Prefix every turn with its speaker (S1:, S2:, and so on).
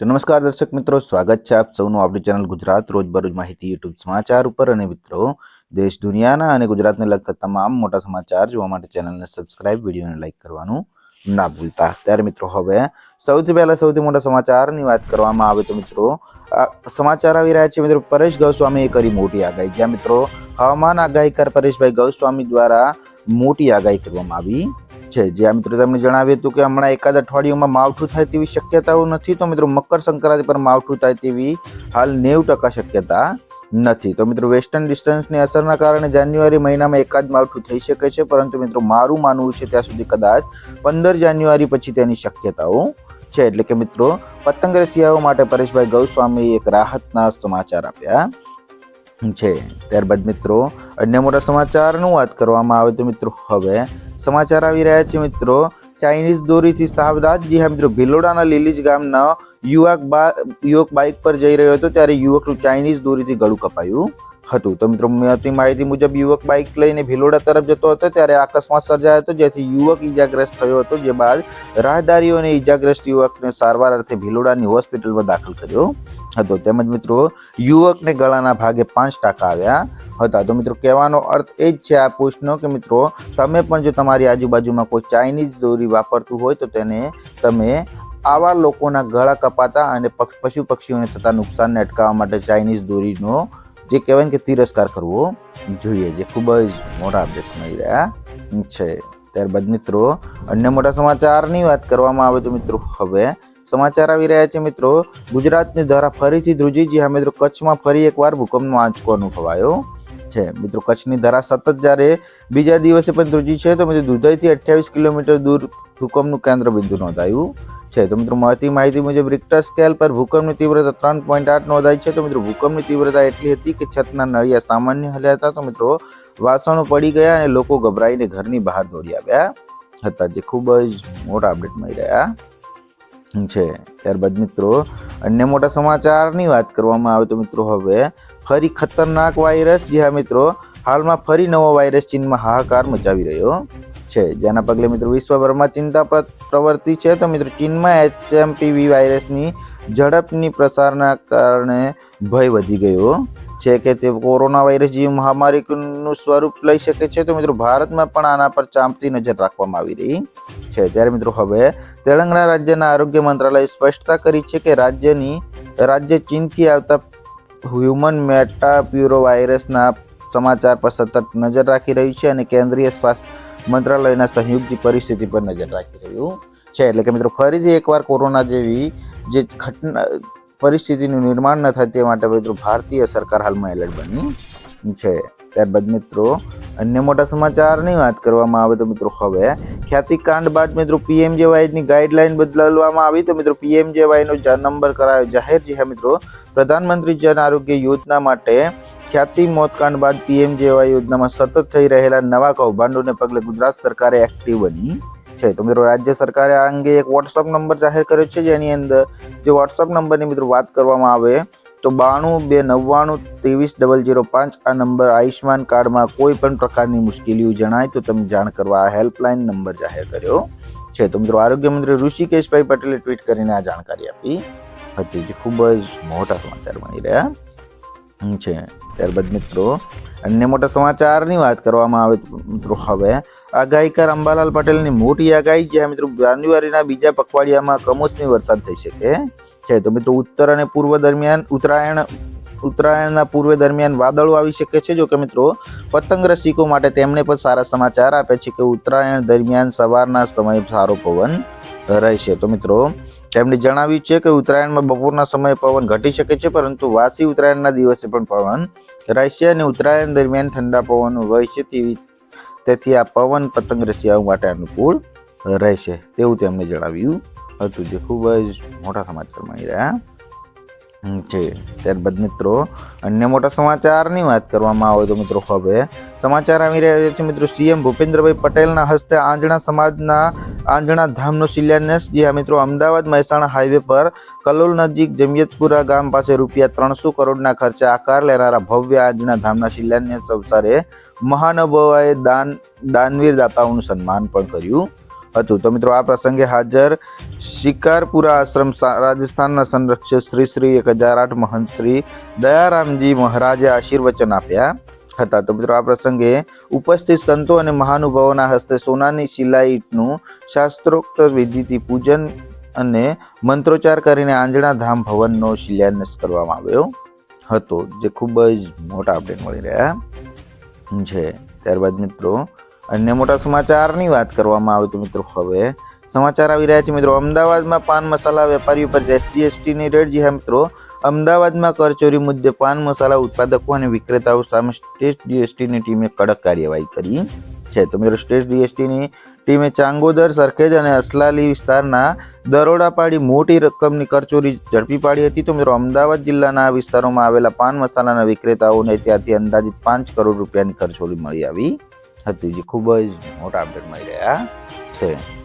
S1: તો નમસ્કાર દર્શક મિત્રો, સ્વાગત છે આપ સૌનું આપણી ચેનલ ગુજરાત રોજબરોજ માહિતી યુટ્યુબ સમાચાર ઉપર. અને મિત્રો, દેશ દુનિયાના અને ગુજરાતને લગતા તમામ મોટા સમાચાર જોવા માટે ચેનલને સબસ્ક્રાઇબ વિડીયોને લાઈક કરવાનું ના ભૂલતા. ત્યારે મિત્રો, હવે સૌથી પહેલા સૌથી મોટા સમાચારની વાત કરવામાં આવે તો મિત્રો સમાચાર આવી રહ્યા છે. મિત્રો, પરેશ ગૌસ્વામીએ કરી મોટી આગાહી. જ્યાં મિત્રો, હવામાન આગાહીકાર પરેશભાઈ ગૌસ્વામી દ્વારા મોટી આગાહી કરવામાં આવી છે. જ્યાં મિત્રો તમને જણાવ્યું હતું કે હમણાં એકાદ અઠવાડિયામાં માવઠું થાય તેવી શક્યતાઓ નથી, તો મિત્રો મકર સંક્રાંતિ પર માવઠું થાય તેવી હાલ નેવું ટકા શક્યતા નથી. તો મિત્રો વેસ્ટર્ન ડિસ્ટન્સની અસરના કારણે જાન્યુઆરી મહિનામાં એકાદ માવઠું થઈ શકે છે, પરંતુ મિત્રો મારું માનવું છે ત્યાં સુધી કદાચ પંદર જાન્યુઆરી પછી તેની શક્યતાઓ છે. એટલે કે મિત્રો પતંગ રસિયાઓ માટે પરેશભાઈ ગૌસ્વામીએ એક રાહતના સમાચાર આપ્યા છે. ત્યારબાદ મિત્રો અન્ય મોટા સમાચારનું વાત કરવામાં આવે તો મિત્રો હવે સમાચાર આવી રહ્યા છે મિત્રો. ચાઇનીઝ દોરીથી સાવધાન. જી હા મિત્રો, ભિલોડાના લીલીજ ગામના યુવક બા યુવક બાઇક પર જઈ રહ્યો હતો, ત્યારે યુવકનું ચાઇનીઝ દોરીથી ગળું કપાયું. હતું. તો મિત્રો મળતી માહિતી મુજબ યુવક બાઇક લઈને ભિલોડા તરફ જતો હતો, ત્યારે અકસ્માત સર્જાયો હતો, જેથી યુવક ઈજાગ્રસ્ત થયો હતો, જે બાદ રાહદારીઓને ઈજાગ્રસ્ત યુવકને સારવાર અર્થે ભિલોડાની હોસ્પિટલમાં દાખલ કર્યો હતો. તેમજ મિત્રો, યુવકને ગળાના ભાગે પાંચ ટાંકા આવ્યા હતા. તો મિત્રો, કહેવાનો અર્થ એ જ છે, આ પોસ્ટનો કે મિત્રો, તમે પણ જો તમારી આજુબાજુમાં કોઈ ચાઇનીઝ દોરી વાપરતું હોય, તો તેને તમે આવા લોકોના ગળા કપાતા અને પશુ પક્ષીઓને થતા નુકસાનને અટકાવવા માટે ચાઇનીઝ દોરીનો જે કહેવાય કે તિરસ્કાર કરવો જોઈએ, જે ખૂબ જ મોટા અપડેટ મળી રહ્યા છે. ત્યારબાદ મિત્રો, અન્ય મોટા સમાચારની વાત કરવામાં આવે તો મિત્રો, હવે સમાચાર આવી રહ્યા છે મિત્રો. ગુજરાતની ધારા ફરીથી ધ્રુજીજી હા મિત્રો, કચ્છમાં ફરી એકવાર ભૂકંપનો આંચકો અનુભવાયો. છે. મિત્રો, કચ્છની ધરા સતત જ્યારે બીજા દિવસે પણ ધ્રુજી છે, તો મિત્રો દુધઈથી અઠ્યાવીસ કિલોમીટર દૂર ભૂકંપનું કેન્દ્ર બિંદુ નોંધાયું છે. તો મિત્રો, મળતી માહિતી મુજબ રિક્ટર સ્કેલ પર ભૂકંપની તીવ્રતા ત્રણ પોઈન્ટ આઠ નોંધાઈ છે. તો મિત્રો, ભૂકંપની તીવ્રતા એટલી હતી કે છતના નળિયા સામાન્ય હલ્યા હતા. તો મિત્રો, વાસણો પડી ગયા અને લોકો ગભરાઈને ઘરની બહાર દોડી આવ્યા હતા, જે ખૂબ જ મોટા અપડેટ મળી રહ્યા છે. ત્યારબાદ મિત્રો, અન્ય મોટા સમાચારની વાત કરવામાં આવે તો મિત્રો, હવે ફરી ખતરનાક વાયરસ. જે હા મિત્રો, હાલમાં ફરી નવો વાયરસ ચીનમાં હાહાકાર મચાવી રહ્યો છે. જેના પગલે મિત્રો વિશ્વભરમાં ચિંતા પ્રવર્તી છે. તો મિત્રો ચીનમાં એચએમપીવી વાયરસની ઝડપની પ્રસારના કારણે ભય વધી ગયો છે કે તે કોરોના વાયરસ જેવી મહામારીનું સ્વરૂપ લઈ શકે છે. તો મિત્રો ભારતમાં પણ આના પર ચાંપતી નજર રાખવામાં આવી રહી છે. ત્યારે મિત્રો હવે તેલંગાણા રાજ્યના આરોગ્ય મંત્રાલયે સ્પષ્ટતા કરી છે કે રાજ્યની, રાજ્ય ચીનથી આવતા હ્યુમન મેટાપ્યુરો વાયરસના સમાચાર પર સતત નજર રાખી રહ્યું છે અને કેન્દ્રીય સ્વાસ્થ્ય મંત્રાલયના સહયોગથી પરિસ્થિતિ પર નજર રાખી રહ્યું છે. એટલે કે મિત્રો, ફરીથી એકવાર કોરોના જેવી જે ઘટના, પરિસ્થિતિનું નિર્માણ ન થાય તે માટે મિત્રો, ભારતીય સરકાર હાલમાં એલર્ટ બની છે. ત્યારબાદ મિત્રો. અન્ય મોટા સમાચારની વાત કરવામાં આવે તો મિત્રો હવે ખ્યાતિકાંડ બાદ મિત્રો પીએમજેવાયની ગાઈડલાઈન બદલવામાં આવી તો મિત્રો પીએમજેવાયનો નંબર કરાયો. જાહેર છે મિત્રો. પ્રધાનમંત્રી જન આરોગ્ય યોજના માટે ખ્યાતિ મોતકાંડ બાદ પીએમજેવાય યોજનામાં સતત થઈ રહેલા નવા કૌભાંડોને પગલે ગુજરાત સરકારે એક્ટિવ બની છે. તો મિત્રો રાજ્ય સરકારે આ અંગે એક વોટ્સઅપ નંબર જાહેર કર્યો છે. જેની અંદર જે વોટ્સઅપ નંબરની મિત્રો વાત કરવામાં આવે તો બાણું, બે નવ્વાણું, ત્રેવીસ, ડબલ જીરો પાંચ આ નંબર આયુષ્યમાન કાર્ડમાં કોઈ પણ પ્રકારની મુશ્કેલીઓ જણાય તો તમે જાણ કરવા આ હેલ્પલાઇન નંબર જાહેર કર્યો છે. તો મિત્રો આરોગ્ય મંત્રી ઋષિકેશભાઈ પટેલે ટ્વીટ કરીને આ જાણકારી આપી હતી જે ખૂબ જ મોટા સમાચાર બની રહ્યા છે. ત્યારબાદ મિત્રો અન્ય મોટા સમાચારની વાત કરવામાં આવે મિત્રો હવે આગાહીકાર અંબાલાલ પટેલની મોટી આગાહી જ્યાં મિત્રો જાન્યુઆરીના બીજા પખવાડિયામાં કમોસમી વરસાદ થઈ શકે છે. તો મિત્રો ઉત્તર અને પૂર્વ દરમિયાન ઉત્તરાયણ, ઉત્તરાયણના પૂર્વ દરમિયાન વાદળો આવી શકે છે. જો કે મિત્રો પતંગ રસિકો માટે તેમણે પણ સારા સમાચાર આપે છે કે ઉત્તરાયણ દરમિયાન સવારના સમયે સારો પવન રહેશે. તો મિત્રો તેમણે જણાવ્યું છે કે ઉત્તરાયણમાં બપોરના સમયે પવન ઘટી શકે છે, પરંતુ વાસી ઉત્તરાયણના દિવસે પણ પવન રહેશે અને ઉત્તરાયણ દરમિયાન ઠંડા પવન વહેશે તેવી તેથી આ પવન પતંગ રસિયાઓ માટે અનુકૂળ રહેશે, તેવું તેમણે જણાવ્યું હતું જે ખૂબ જ મોટા સમાચાર મળી રહ્યા છે. ત્યારબાદ મિત્રો, અન્ય મોટા સમાચારની વાત કરવામાં આવે તો મિત્રો હવે સમાચાર આવી રહ્યા છે. મિત્રો સીએમ ભૂપેન્દ્રભાઈ પટેલના હસ્તે આંજણા સમાજના આંજણા ધામનો શિલાન્યાસ, જે મિત્રો અમદાવાદ મહેસાણા હાઈવે પર કલોલ નજીક જમિયતપુરા ગામ પાસે રૂપિયા ત્રણસો કરોડના ખર્ચે આકાર લેનારા ભવ્ય આંજણા ધામના શિલાન્યાસ અવસરે મહાનુભાવોએ દાન દાનવીર દાતાઓનું સન્માન પણ કર્યું. હતું. તો મિત્રો, આ પ્રસંગે હાજર શિકારપુરા આશ્રમ રાજસ્થાનના સંરક્ષક શ્રી શ્રી એક હજાર આઠ મહંત શ્રી દયારામજી મહારાજે આશીર્વચન આપ્યા હતા. તો મિત્રો, આ પ્રસંગે ઉપસ્થિત સંતો અને મહાનુભાવોના હસ્તે સોનાની શિલાઈટનું શાસ્ત્રોક્ત વિધિથી પૂજન અને મંત્રોચ્ચાર કરીને આંજણા ધામ ભવનનો શિલાન્યાસ કરવામાં આવ્યો હતો, જે ખૂબ જ મોટા અપડેટ મળી રહ્યા છે. ત્યારબાદ મિત્રો અન્ય મોટા સમાચારની વાત કરવામાં આવે તો મિત્રો હવે સમાચાર આવી રહ્યા છે મિત્રો. અમદાવાદમાં પાન મસાલા વેપારીઓ પર એસજીએસટીની રેડ જી મિત્રો. અમદાવાદમાં કરચોરી મુદ્દે પાન મસાલા ઉત્પાદકો અને વિક્રેતાઓ સામે સ્ટેટ જીએસટીની ટીમે કડક કાર્યવાહી કરી છે. તો મિત્રો, સ્ટેટ જીએસટીની ટીમે ચાંગોદર, સરખેજ અને અસલાલી વિસ્તારના દરોડા પાડી મોટી રકમની કરચોરી ઝડપી પાડી હતી. તો મિત્રો, અમદાવાદ જિલ્લાના વિસ્તારોમાં આવેલા પાન મસાલાના વિક્રેતાઓને ત્યાંથી અંદાજિત પાંચ કરોડ રૂપિયાની કરચોરી મળી આવી હતી જે ખૂબ જ મોટા અપડેટ મળી રહ્યા છે.